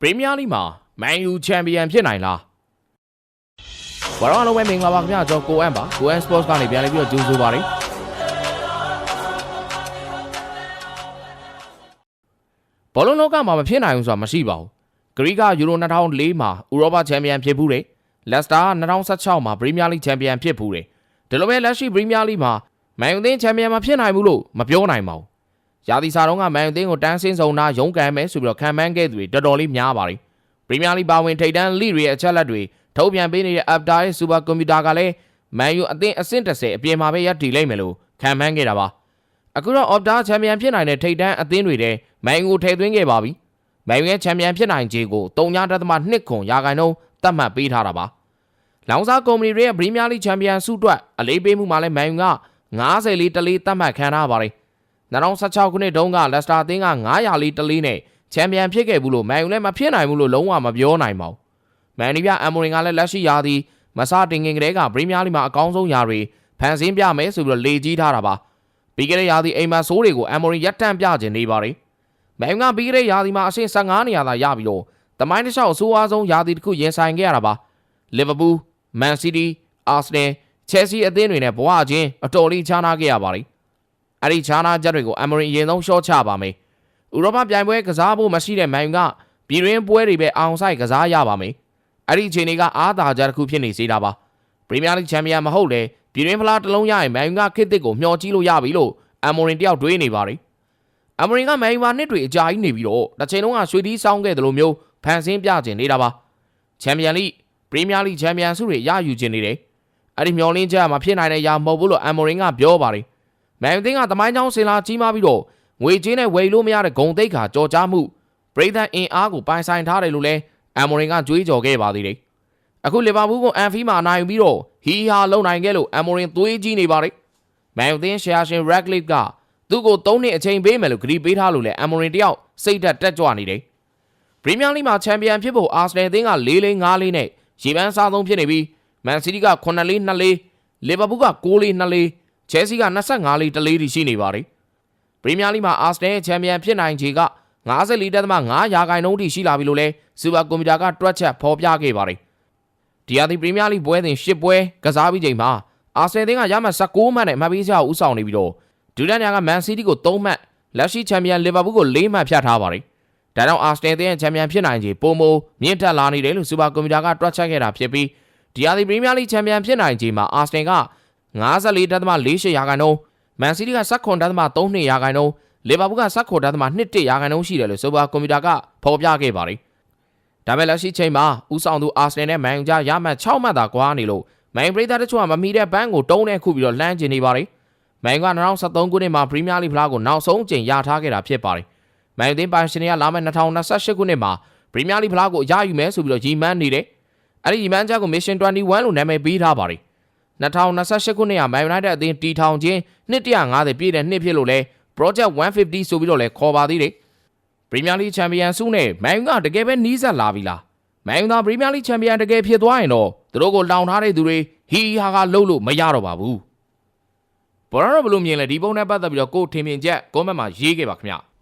ပရီးမီးယားလိမှာမန်ယူချန်ပီယံဖြစ်နိုင်လားဝါရောင်းလုံးပဲမင်္ဂလာပါခင်ဗျာကျွန်တော်ကိုအန်ပါကိုအန်စပေါ့စ်ကနေပြန်လည်ပြီးတော့ကြိုးဆိုပါရစေဘောလုံးလောကမှာမဖြစ်နိုင်ဘူးဆိုတာမရှိပါဘူးဂရိကယူရို2004မှာဥရောပချန်ပီယံဖြစ်ဘူးတယ်လက်စတာက2016မှာပရီးမီးယားလိချန်ပီယံဖြစ်ဘူးတယ်ဒီလိုပဲလက်ရှိပရီးမီးယားလိမှာမန်ယူသင်းချန်ပီယံမဖြစ်နိုင်ဘူးလို့မပြောနိုင်ပါဘူး ရာသီစာတုန်းကမန်ယူသင်းကိုတန်းစင်းစုံနာရုန်းကန်မယ်ဆိုပြီးတော့ခံမှန်းခဲ့သူတွေတော်တော်လေးများပါတယ်။ပရီးမီးယားလိပါဝင်ထိပ်တန်းလိတွေရဲ့အချက်လက်တွေထုတ်ပြန်ပေးနေတဲ့ Aptar ရဲ့ Super Computer ကလည်းမန်ယူအသင်းအဆင့်30အပြင်မှာပဲရပ်တည်လိုက်မယ်လို့ခံမှန်းခဲ့တာပါ။အခုတော့ Opta ချန်ပီယံဖြစ်နိုင်တဲ့ထိပ်တန်းအသင်းတွေထဲမန်ယူကိုထည့်သွင်းခဲ့ပါပြီ။မန်ယူရဲ့ချန်ပီယံဖြစ်နိုင်ခြေကို3.2ခွန်ရာခိုင်နှုန်းသတ်မှတ်ပေးထားတာပါ။လောင်စာကုမ္ပဏီတွေရဲ့ပရီးမီးယားလိချန်ပီယံဆုအတွက်အလေးပေးမှုမှာလည်းမန်ယူက90လေးတလေးသတ်မှတ်ခံထားပါတယ်။ 2016ခုနှစ်တုန်းကလက်စတာအသင်းက900လေးတလေးနဲ့ချန်ပီယံဖြစ်ခဲ့ဘူးလို့မန်ယူလည်းမဖြစ်နိုင်ဘူးလို့လုံးဝမပြောနိုင်ပါဘူး။မန်နီပြအမ်မိုရင်ကလည်းလက်ရှိရာသီမစတင်ခင်ကတည်းကပရီးမီးယားလိမှာအကောင်းဆုံးရာတွေဖန်ဆင်းပြမယ်ဆိုပြီးတော့လေကြီးထားတာပါ။ပြီးခဲ့တဲ့ရာသီအိမ်မက်ဆိုးတွေကိုအမ်မိုရင်ရပ်တန့်ပြခြင်းနေပါတယ်။မန်ယူကပြီးခဲ့တဲ့ရာသီမှာအဆင့်15နေရာသာရပြီးတော့တမိုင်းတစ်လျှောက်အဆိုးအဝါဆုံးရာသီတစ်ခုရင်ဆိုင်ခဲ့ရတာပါ။လီဗာပူး၊မန်စီးတီး၊အာဆနယ်၊ချယ်ဆီအသင်းတွေနဲ့ဘဝချင်းအတော်လေးခြားနားခဲ့ရပါတယ်။ အဲ့ဒီခြားနာချက်တွေကိုအမရင်အရင်ဆုံးရှော့ချပါမယ်။ဥရောပပြိုင်ပွဲကစားဖို့မရှိတဲ့မန်ယူကပြည်တွင်းပွဲတွေပဲအောင်ဆိုင်ကစားရပါမယ်။အဲ့ဒီအချိန်တွေကအားသာချက်တစ်ခုဖြစ်နေစေတာပါ။ပရီးမီးယားလိချန်ပီယံမဟုတ်လေပြည်တွင်းဖလားတစ်လုံးရရင်မန်ယူကခစ်တစ်ကိုမျှော်ကြည့်လို့ရပြီလို့အမရင်တယောက်တွေးနေပါတယ်။အမရင်ကမန်ယူမှာနှစ်တွေအကြာကြီးနေပြီးတော့တစ်ချိန်လုံးကရွှေတီးဆောင်းခဲ့တယ်လို့မျိုးဖန်ဆင်းပြခြင်းနေတာပါ။ချန်ပီယံလိပရီးမီးယားလိချန်ပီယံဆုတွေရယူခြင်းနေတယ်။အဲ့ဒီမျှော်လင့်ချက်ကမဖြစ်နိုင်တဲ့ရာမဟုတ်ဘူးလို့အမရင်ကပြောပါတယ်။ မန်ယူသင်းကသမိုင်းကြောင်းစင်လာကြီးမားပြီးတော့ငွေကြေးနဲ့ဝယ်လို့မရတဲ့ဂုံတိတ်ခါကြော်ကြားမှုပရိသတ်အင်အားကိုပိုင်ဆိုင်ထားတယ်လို့လည်းအမ်မိုရင်ကကြွေးကြော်ခဲ့ပါသေးတယ်။အခုလီဗာပူးကိုအန်ဖီမှာနိုင်ယူပြီးတော့ဟီဟာလုံနိုင်ခဲ့လို့အမ်မိုရင်သွေးကြီးနေပါတယ်။မန်ယူသင်းရှယ်ယာရှင်ရက်ဂလစ်ကသူ့ကို၃နှစ်အချိန်ပေးမယ်လို့ဂရီပေးထားလို့လည်းအမ်မိုရင်တယောက်စိတ်ဓာတ်တက်ကြွနေတယ်။ပရီးမီးယားလိမှာချန်ပီယံဖြစ်ဖို့အာဆနယ်အသင်းက၄၄၅လေးနဲ့ရေပန်းစားဆုံးဖြစ်နေပြီးမန်စီးတီးက9လေး2လေးလီဗာပူးက6လေး2လေး ချဲစီက25လေးတလေးထိရှိနေပါတယ်။ပရီးမီးယားလိမှာအာဆနယ်ချန်ပီယံဖြစ်နိုင်ခြေက54.5ရာခိုင်နှုန်းထိရှိလာပြီလို့လည်းစူပါကွန်ပျူတာကတွက်ချက်ဖော်ပြခဲ့ပါတယ်။ဒီဟာဒီပရီးမီးယားလိပွဲစဉ်10ပွဲကစားပြီးချိန်မှာအာဆနယ်သင်းကရမှတ်16မှတ်နဲ့မှတ်ပေးစရာဦးဆောင်နေပြီးတော့ဒူဒန်ညာကမန်စီးတီးကို3မှတ်လက်ရှိချန်ပီယံလီဗာပူးကို4မှတ်ဖြတ်ထားပါတယ်။ဒါကြောင့်အာဆနယ်သင်းရဲ့ချန်ပီယံဖြစ်နိုင်ခြေပုံမမြင့်တက်လာနေတယ်လို့စူပါကွန်ပျူတာကတွက်ချက်ခဲ့တာဖြစ်ပြီးဒီဟာဒီပရီးမီးယားလိချန်ပီယံဖြစ်နိုင်ခြေမှာအာဆနယ်က 54.48ရာခိုင်နှုန်းမန်စီးတီးက19.32ရာခိုင်နှုန်းလီဗာပူးက19.21ရာခိုင်နှုန်းရှိတယ်လို့ဆိုပါကွန်ပျူတာကဖော်ပြခဲ့ပါတယ်။ဒါပေမဲ့လက်ရှိချိန်မှာဦးဆောင်သူအာဆနယ်နဲ့မန်ယူကြားရမှတ်6မှတ်သာကွာနေလို့မန်ယူပရိသတ်တချို့ကမမီတဲ့ဘန်းကိုတုံးနဲ့ခုပြီးတော့လှမ်းကျင်နေပါတယ်။မန်ယူက2023ခုနှစ်မှာပရီးမီးယားလိဖလားကိုနောက်ဆုံးအကြိမ်ရထားခဲ့တာဖြစ်ပါတယ်။မန်ယူသင်းပိုင်ရှင်တွေကလာမယ့်2028ခုနှစ်မှာပရီးမီးယားလိဖလားကိုရယူမယ်ဆိုပြီးတော့ရည်မှန်းနေတယ်။အဲ့ဒီရည်မှန်းချက်ကို Mission 21လို့နာမည်ပေးထားပါတယ်။ 2028ခုနှစ်က Man United အသင်းတီထောင်ခြင်းနှစ်150ပြည့်တဲ့နှစ်ဖြစ်လို့လဲ Project 150ဆိုပြီးတော့လဲခေါ်ပါသေးတယ်။ Premier League Champion ဆုနဲ့ Man U ကတကယ်ပဲနီးစပ်လာပြီလား။ Man U သာ Premier League Champion တကယ်ဖြစ်သွားရင်တော့သူတို့ကိုလောင်ထားတဲ့သူတွေဟီဟာကလှုပ်လို့မရတော့ပါဘူး။ဘောရတော့ဘလို့မြင်လဲဒီပုံနဲ့ပတ်သက်ပြီးတော့ကိုယ်ထင်မြင်ချက် comment မှာရေးခဲ့ပါခင်ဗျ။